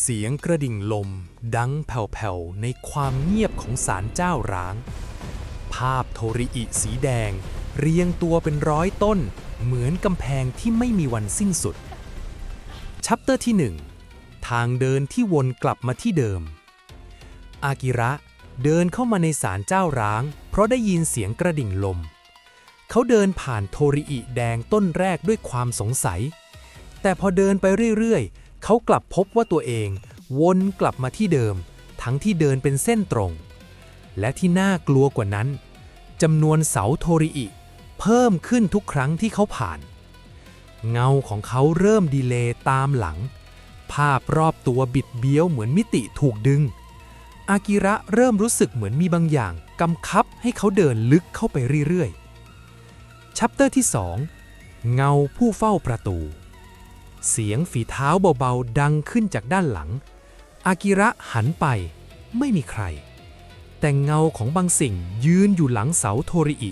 เสียงกระดิ่งลมดังแผ่วๆในความเงียบของศาลเจ้าร้าง ภาพโทริอิสีแดง เรียงตัวเป็นร้อยต้น เหมือนกำแพงที่ไม่มีวันสิ้นสุด ชัปเตอร์ที่ 1 ทางเดินที่วนกลับมาที่เดิม อากิระเดินเข้ามาในศาลเจ้าร้าง เพราะได้ยินเสียงกระดิ่งลม เขาเดินผ่านโทริอิแดงต้นแรกด้วยความสงสัย แต่พอเดินไปเรื่อยๆ เขากลับพบว่าตัวเองวนกลับมาที่เดิม ทั้งที่เดินเป็นเส้นตรง และที่น่ากลัวกว่านั้นจำนวนเสาโทริอิ เพิ่มขึ้นทุกครั้งที่เขาผ่าน เงาของเขาเริ่มดีเลย์ตามหลัง ภาพรอบตัวบิดเบี้ยวเหมือนมิติถูกดึง อากิระเริ่มรู้สึกเหมือนมีบางอย่างกำคับให้เขาเดินลึกเข้าไปเรื่อยๆ ชัปเตอร์ที่ 2 เงาผู้เฝ้าประตู เสียงฝีเท้าเบาๆ ดังขึ้นจากด้านหลัง อากิระหันไป ไม่มีใคร แต่เงาของบางสิ่งยืนอยู่หลังเสาโทริอิ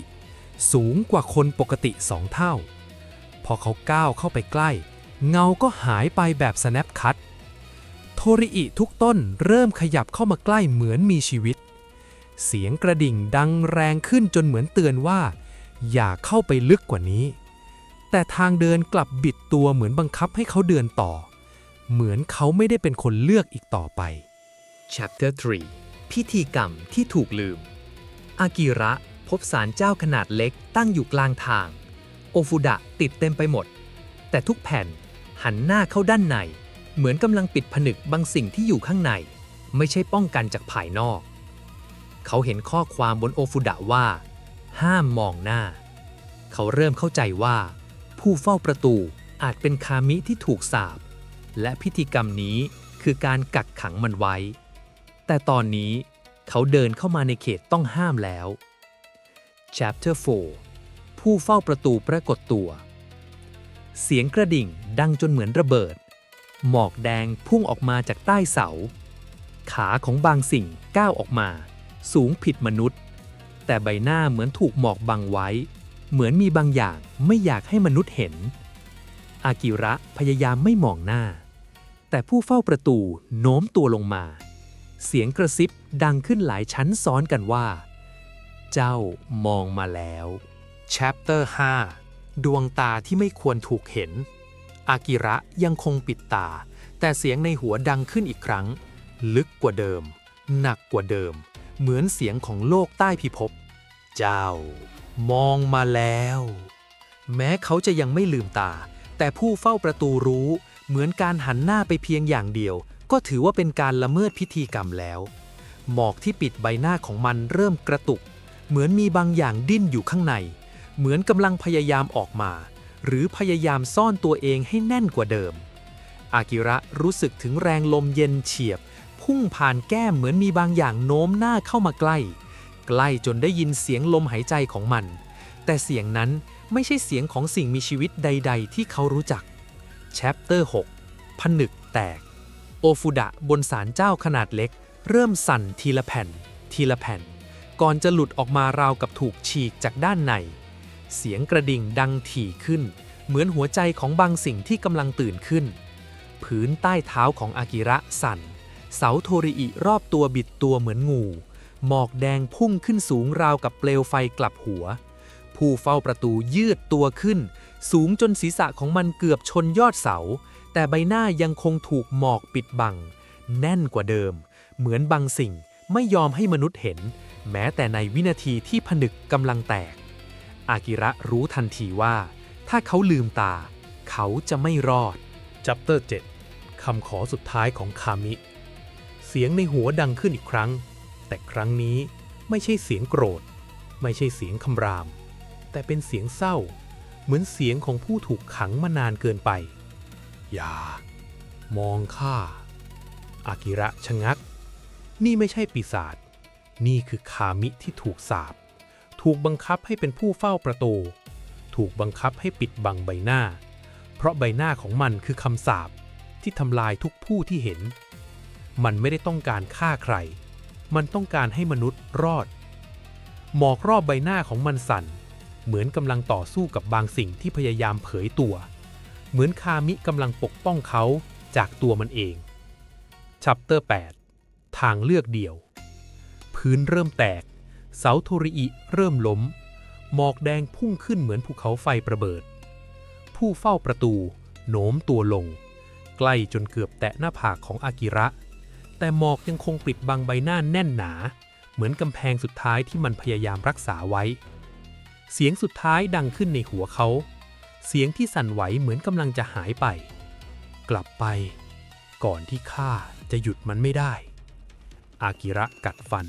สูงกว่าคนปกติสองเท่า พอเขาก้าวเข้าไปใกล้ เงาก็หายไปแบบ snap cut โทริอิทุกต้นเริ่มขยับเข้ามาใกล้เหมือนมีชีวิต เสียงกระดิ่งดังแรงขึ้นจนเหมือนเตือนว่า อย่าเข้าไปลึกกว่านี้ แต่ทางเดินกลับบิดตัวเหมือนบังคับให้เขาเดินต่อ เหมือนเขาไม่ได้เป็นคนเลือกอีกต่อไป Chapter 3 พิธีกรรมที่ถูกลืม อากิระพบศาลเจ้าขนาดเล็กตั้งอยู่กลางทาง โอฟุดะติดเต็มไปหมด แต่ทุกแผ่นหันหน้าเข้าด้านใน เหมือนกำลังปิดผนึกบางสิ่งที่อยู่ข้างใน ไม่ใช่ป้องกันจากภายนอก เขาเห็นข้อความบนโอฟุดะว่า ห้ามมองหน้า เขาเริ่มเข้าใจว่า ผู้เฝ้าประตูอาจเป็นคามิที่ถูกสาปและพิธีกรรมนี้คือการกักขังมันไว้ แต่ตอนนี้เขาเดินเข้ามาในเขตต้องห้ามแล้ว Chapter 4 ผู้เฝ้าประตูปรากฏตัว เสียงกระดิ่งดังจนเหมือนระเบิด หมอกแดงพุ่งออกมาจากใต้เสา ขาของบางสิ่งก้าวออกมา สูงผิดมนุษย์ แต่ใบหน้าเหมือนถูกหมอกบังไว้ เหมือนมีบางอย่างไม่อยากให้มนุษย์เห็น อากิระพยายามไม่มองหน้า แต่ผู้เฝ้าประตูโน้มตัวลงมา เสียงกระซิบดังขึ้นหลายชั้นซ้อนกันว่า เจ้ามองมาแล้ว Chapter 5 ดวงตาที่ไม่ควรถูกเห็น อากิระยังคงปิดตา แต่เสียงในหัวดังขึ้นอีกครั้ง ลึกกว่าเดิม หนักกว่าเดิม เหมือนเสียงของโลกใต้พิภพ เจ้า มองมาแล้ว แม้เขาจะยังไม่ลืมตา แต่ผู้เฝ้าประตูรู้ เหมือนการหันหน้าไปเพียงอย่างเดียว ก็ถือว่าเป็นการละเมิดพิธีกรรมแล้ว หมอกที่ปิดใบหน้าของมันเริ่มกระตุก เหมือนมีบางอย่างดิ้นอยู่ข้างใน เหมือนกำลังพยายามออกมา หรือพยายามซ่อนตัวเองให้แน่นกว่าเดิม อากิระรู้สึกถึงแรงลมเย็นเฉียบ พุ่งผ่านแก้มเหมือนมีบางอย่างโน้มหน้าเข้ามาใกล้ ใกล้จนได้ยินเสียงลมหายใจของมัน แต่เสียงนั้นไม่ใช่เสียงของสิ่งมีชีวิตใด ๆ ที่เขารู้จัก Chapter 6 ผนึกแตก โอฟุดะบนศาลเจ้าขนาดเล็ก เริ่มสั่นทีละแผ่น ทีละแผ่น ก่อนจะหลุดออกมาราวกับถูกฉีกจากด้านใน เสียงกระดิ่งดังถี่ขึ้น เหมือนหัวใจของบางสิ่งที่กำลังตื่นขึ้น พื้นใต้เท้าของอากิระสั่น เสาโทริอิรอบตัวบิดตัวเหมือนงู หมอกแดงพุ่งขึ้นสูงราวกับเปลวไฟกลับหัว ผู้เฝ้าประตูยืดตัวขึ้น สูงจนศีรษะของมันเกือบชนยอดเสา แต่ใบหน้ายังคงถูกหมอกปิดบัง แน่นกว่าเดิม เหมือนบางสิ่งไม่ยอมให้มนุษย์เห็น แม้แต่ในวินาทีที่ผนึกกำลังแตก อากิระรู้ทันทีว่า ถ้าเขาลืมตา เขาจะไม่รอดจัปเตอร์7คำขอสุดท้ายของคามิ เสียงในหัวดังขึ้นอีกครั้ง แต่ครั้งนี้ไม่ใช่เสียงโกรธ ไม่ใช่เสียงคำราม แต่เป็นเสียงเศร้า เหมือนเสียงของผู้ถูกขังมานานเกินไป อย่า มองข้าอากิระชะงัก นี่ไม่ใช่ปีศาจนี่คือคามิที่ถูกสาปถูกบังคับให้เป็นผู้เฝ้าประตู ถูกบังคับให้ปิดบังใบหน้า เพราะใบหน้าของมันคือคำสาปที่ทำลายทุกผู้ที่เห็น มันไม่ได้ต้องการฆ่าใคร มันต้องการให้มนุษย์รอด หมอกรอบใบหน้าของมันสั่น เหมือนกำลังต่อสู้กับบางสิ่งที่พยายามเผยตัว เหมือนคามิกำลังปกป้องเขาจากตัวมันเองชัปเตอร์ 8 ทางเลือกเดียว พื้นเริ่มแตก เสาโทริอิเริ่มล้ม หมอกแดงพุ่งขึ้นเหมือนภูเขาไฟประเบิด ผู้เฝ้าประตู โน้มตัวลง ใกล้จนเกือบแตะหน้าผากของอากิระ แต่หมอกยังคงปิดบังใบหน้าแน่นหนา เหมือนกำแพงสุดท้ายที่มันพยายามรักษาไว้ เสียงสุดท้ายดังขึ้นในหัวเขา เสียงที่สั่นไหวเหมือนกำลังจะหายไป กลับไป ก่อนที่ข้าจะหยุดมันไม่ได้ อากิระกัดฟัน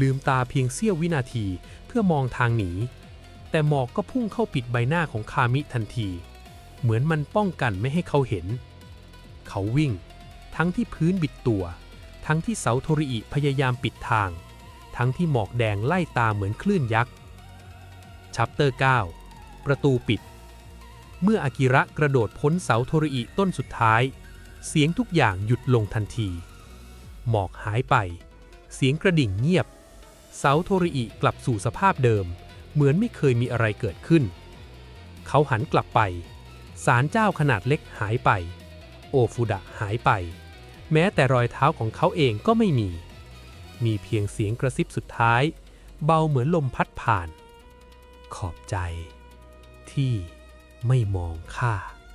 ลืมตาเพียงเสี้ยววินาทีเพื่อมองทางหนี แต่หมอกก็พุ่งเข้าปิดใบหน้าของคามิทันที เหมือนมันป้องกันไม่ให้เขาเห็น เขาวิ่งทั้งที่พื้นบิดตัว ทั้งที่เสาโทริอิพยายามปิดทาง ทั้งที่หมอกแดงไล่ตามเหมือนคลื่นยักษ์ชัปเตอร์ 9 ประตูปิด เมื่ออากิระกระโดดพ้นเสาโทริอิต้นสุดท้าย เสียงทุกอย่างหยุดลงทันที หมอกหายไป เสียงกระดิ่งเงียบ เสาโทริอิกลับสู่สภาพเดิม เหมือนไม่เคยมีอะไรเกิดขึ้น เขาหันกลับไปศาลเจ้าขนาดเล็กหายไป โอฟุดะหายไป แม้แต่รอยเท้าของเขาเองก็ไม่มี มีเพียงเสียงกระซิบสุดท้าย เบาเหมือนลมพัดผ่าน ขอบใจที่ไม่มองข้า